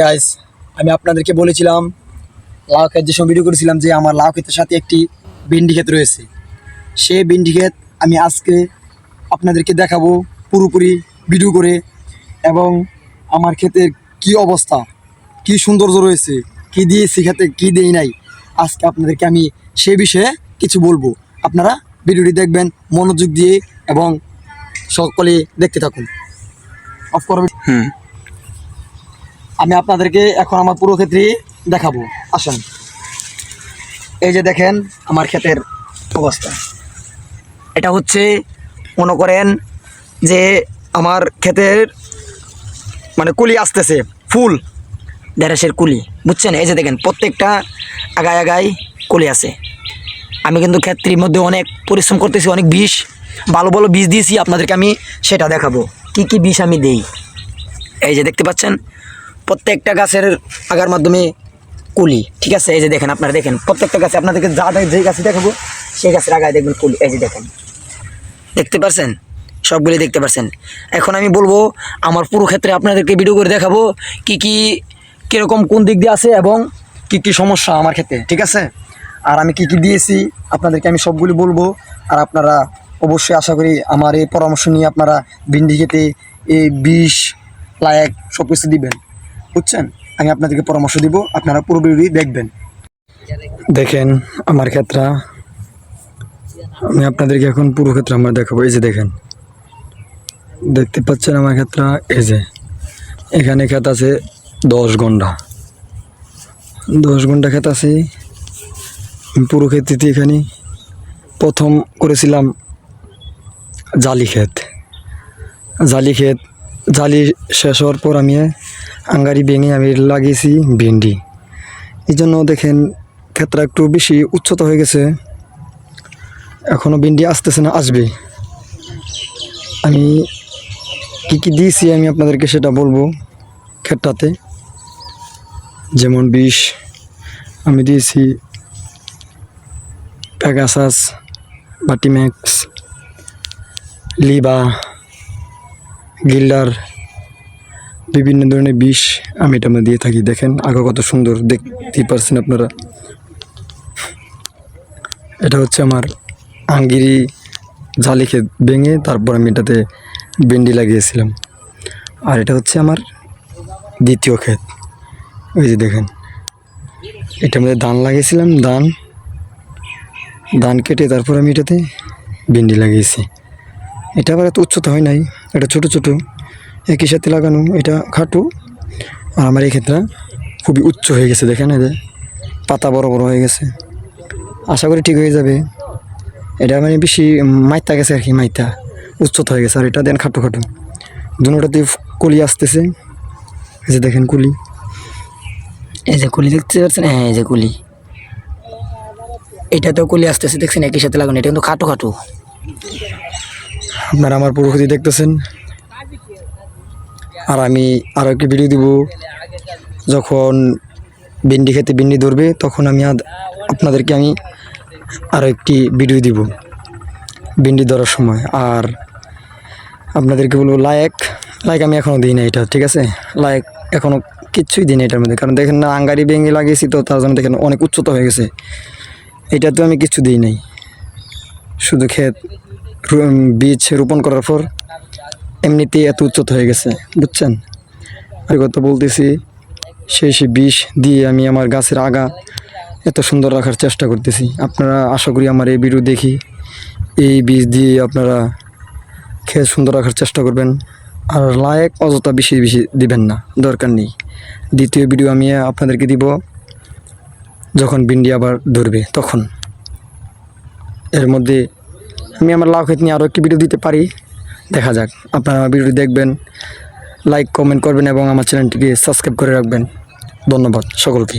Guys আমি আপনাদেরকে বলেছিলাম, লাউ ক্ষেত যে সময় ভিডিও করেছিলাম যে আমার লাউ ক্ষেতের সাথে একটি ভিন্ডি ক্ষেত রয়েছে। সেই ভিন্ডি ক্ষেত আমি আজকে আপনাদেরকে দেখাবো পুরোপুরি ভিডিও করে এবং আমার ক্ষেতের কি অবস্থা, কি সৌন্দর্য রয়েছে, কি দিয়েছি খেতে কি দেই নাই, আজকে আপনাদেরকে আমি সে বিষয়ে কিছু বলব। আপনারা ভিডিওটি দেখবেন, মনোযোগ দিয়ে এবং সকলে দেখতে থাকুন। অফ করবেন হুম। আমি আপনাদেরকে এখন আমার পুরো ক্ষেত্রে দেখাবো। আসেন। এই যে দেখেন আমার ক্ষেতের অবস্থা। এটা হচ্ছে, মনে করেন যে আমার ক্ষেতের মানে কুলি আসতেছে, ফুল, ঢেঁড়সের কুলি। বুঝছেন? এই যে দেখেন, প্রত্যেকটা আগায় আগায় কুলি আছে। আমি কিন্তু ক্ষেত্রের মধ্যে অনেক পরিশ্রম করতেছি, অনেক বিষ, ভালো ভালো বীজ দিয়েছি, আপনাদেরকে আমি সেটা দেখাবো। কি কি বিষ আমি দেই? এই যে দেখতে পাচ্ছেন? প্রত্যেকটা গাছের আগার মাধ্যমে কুলি, ঠিক আছে? এই যে দেখেন, আপনারা দেখেন, প্রত্যেকটা গাছে আপনাদেরকে যা যে গাছে দেখাবো, সেই গাছের আগায় দেখবেন কুলি, এই যে দেখেন। দেখতে পারছেন? সবগুলি দেখতে পারছেন। এখন আমি বলব, আমার পুরো ক্ষেত্রে আপনাদেরকে ভিডিও করে দেখাবো কি কি, কীরকম কোন দিক দিয়ে আছে এবং কি কি সমস্যা আমার ক্ষেত্রে, ঠিক আছে? আর আমি কি কি দিয়েছি, আপনাদেরকে আমি সবগুলি বলব। আর আপনারা অবশ্যই আশা করি আমার এই পরামর্শ নিয়ে আপনারা ভিন্ডি খেতে এই বিষ, লায়ক সব কিছু দিবেন। বুঝছেন? আমি আপনাদেরকে পরামর্শ দিব, আপনারা পুরো দেখবেন। দেখেন আমার ক্ষেত্রে, আমি আপনাদেরকে এখন পুরো ক্ষেত্রে আমার দেখাবো। এই যে দেখেন, দেখতে পাচ্ছেন আমার ক্ষেত্রে? এই যে, এখানে ক্ষেত আছে দশ ঘণ্টা দশ ঘণ্টা ক্ষেত আছে। পুরো ক্ষেত্রে এখানে। প্রথম করেছিলাম জালি ক্ষেত। জালি ক্ষেত জালি শেষ হওয়ার পর আমি আঙ্গারি ভেঙে আমি লাগিয়েছি ভেন্ডি। এই জন্য দেখেন ক্ষেত্রে একটু বেশি উচ্চতা হয়ে গেছে। এখনও ভেন্ডি আসতেছে না, আসবে। আমি কী কী দিয়েছি আমি আপনাদেরকে সেটা বলব ক্ষেতটাতে। যেমন বিষ, আমি দিয়েছি প্যাগাসাস বাটিম্যাক্স, লিবা গিল্ডার বিভিন্ন ধরনের বিষ আমি এটা দিয়ে থাকি। দেখেন আগে কত সুন্দর, দেখতেই পারছেন আপনারা। এটা হচ্ছে আমার আঙ্গিরি জালি ক্ষেত ভেঙে তারপর আমি এটাতে ভেন্ডি লাগিয়েছিলাম। আর এটা হচ্ছে আমার দ্বিতীয় ক্ষেত। ওই যে দেখেন, এটা মধ্যে ধান লাগিয়েছিলাম, ধান। ধান কেটে তারপর আমি এটাতে ভেন্ডি লাগিয়েছি। এটা আবার এত উচ্চতা হয় নাই, এটা ছোট ছোট, একই সাথে লাগানো, এটা খাটু। আর আমার এই ক্ষেত্রে খুবই উচ্চ হয়ে গেছে, দেখেন যে, পাতা বড় বড় হয়ে গেছে। আশা করি ঠিক হয়ে যাবে। এটা মানে বেশি মাইতা গেছে আর কি, মাইতা। উচ্চতা হয়ে গেছে, আর এটা দেন খাটু খাটো। দুটাতে কলি আসতেছে। এই যে দেখেন কুলি। এই যে কুলি দেখতে পাচ্ছেন? হ্যাঁ এই যে কুলি। এটাতেও কুলি আসতেছে, দেখছেন, একই সাথে লাগানো, এটা কিন্তু খাটো খাটো। আপনারা আমার পুরোপুরি দেখতেছেন। আর আমি আরও একটি ভিডিও দিব। যখন ভিন্ডি খেতে ভিন্ডি ধরবে, তখন আমি আপনাদেরকে আমি আরও একটি ভিডিও দিব ভিন্ডি ধরার সময়। আর আপনাদেরকে বলব লায়ক লাইক আমি এখনও দিই না এটা, ঠিক আছে? লাইক এখনও কিচ্ছুই দিই না এটার মধ্যে। কারণ দেখেন না, আঙ্গারি ভেঙে লাগিয়েছি তো, তার জন্য দেখেন অনেক উচ্চতা হয়ে গেছে। এটা তো আমি কিচ্ছু দিই নাই। শুধু ক্ষেত বীজ রোপণ করার পর এমনিতেই এত উচ্চত হয়ে গেছে, বুঝছেন? আর কথা বলতেছি সেই সেই বিষ দিয়ে আমি আমার গাছের আগা এত সুন্দর রাখার চেষ্টা করতেছি। আপনারা আশা করি আমার এই ভিডিও দেখি, এই বীজ দিয়ে আপনারা খেয়ে সুন্দর রাখার চেষ্টা করবেন। আর লায়ক, অযথা বেশি বেশি দিবেন না, দরকার নেই। দ্বিতীয় ভিডিও আমি আপনাদেরকে দিব, যখন ভিন্ডি আবার ধরবে, তখন। এর মধ্যে আমি আমার লাভ ক্ষেত নিয়ে আরও একটি ভিডিও দিতে পারি। দেখা যাক, আপনারা আমার ভিডিওটি দেখবেন লাইক কমেন্ট করবেন এবং আমার চ্যানেলটিকে সাবস্ক্রাইব করে রাখবেন। ধন্যবাদ সকলকে।